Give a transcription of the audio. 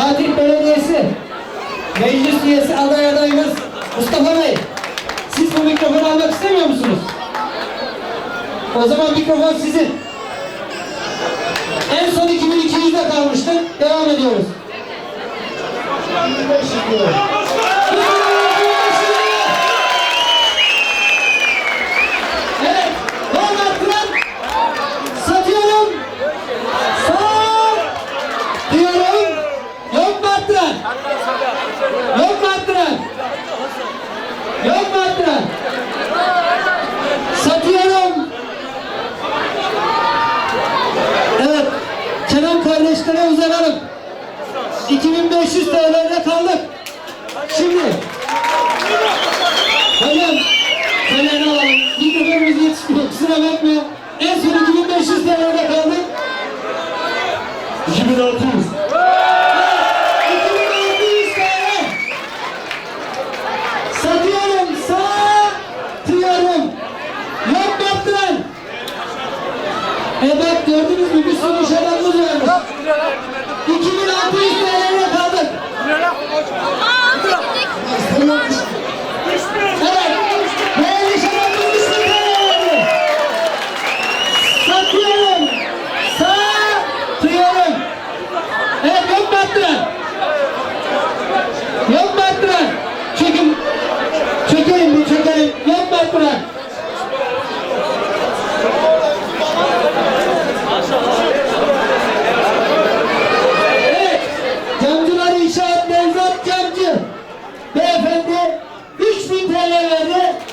Fatih Belediyesi Meclis Üyesi aday adayımız Mustafa Bey. Siz bu mikrofonu almak istemiyor musunuz? O zaman mikrofon sizin. En son 2200'de kalmıştık. Devam ediyoruz. Evet. Var mı arttıran? Satıyorum. Sat. Diyorum. Yok madde. Satıyorum. Evet. Kenan kardeşlere uzanalım. 2500 TL'de kaldık. Şimdi. Hocam. Kaleni alalım. Bir Mikrofonumuz yetişmiyor. Kusura bakma. En son 2500 TL'de kaldık. 2600. Satıyorum. Evet gördünüz mü bir sürü şarabımız vermiş. 2600 TL. TL'leri